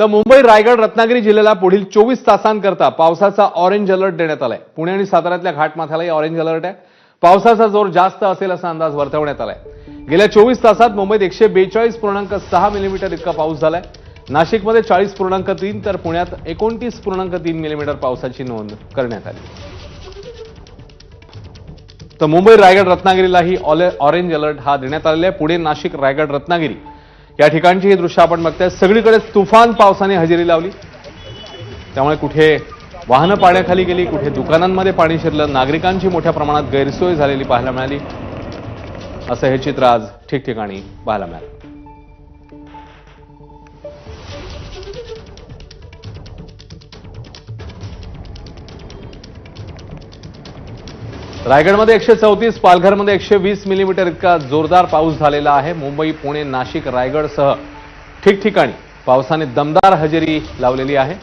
तर मुंबई रायगड रत्नागिरी जिल्ह्याला पुढील चोवीस तासांकरता पावसाचा ऑरेंज अलर्ट देण्यात आलाय. पुणे आणि साताऱ्यातल्या घाटमाथ्यालाही ऑरेंज अलर्ट आहे. पावसाचा जोर जास्त असेल असा अंदाज वर्तवण्यात आलाय. गेल्या चोवीस तासात मुंबईत एकशे बेचाळीस पूर्णांक सहा मिलीमीटर इतका पाऊस झालाय. नाशिकमध्ये चाळीस पूर्णांक तीन तर पुण्यात एकोणतीस पूर्णांक तीन मिलीमीटर पावसाची नोंद करण्यात आली. तर मुंबई रायगड रत्नागिरीलाही ऑरेंज अलर्ट हा देण्यात आलेला आहे. पुणे नाशिक रायगड रत्नागिरी या ठिकाणची ही दृश्य आपण बघताय. सगळीकडे तुफान पावसाने हजेरी लावली. त्यामुळे कुठे वाहनं पाण्याखाली गेली कुठे दुकानांमध्ये पाणी शिरलं नागरिकांची मोठ्या प्रमाणात गैरसोय झालेली पाहायला मिळाली. असं हे चित्र आज ठिकठिकाणी पाहायला मिळालं. रायगडमध्ये एकशे चौतीस पालघरमध्ये एकशे वीस मिलीमीटर इतका जोरदार पाऊस झालेला आहे. मुंबई पुणे नाशिक रायगडसह ठिकठिकाणी पावसाने दमदार हजेरी लावलेली आहे.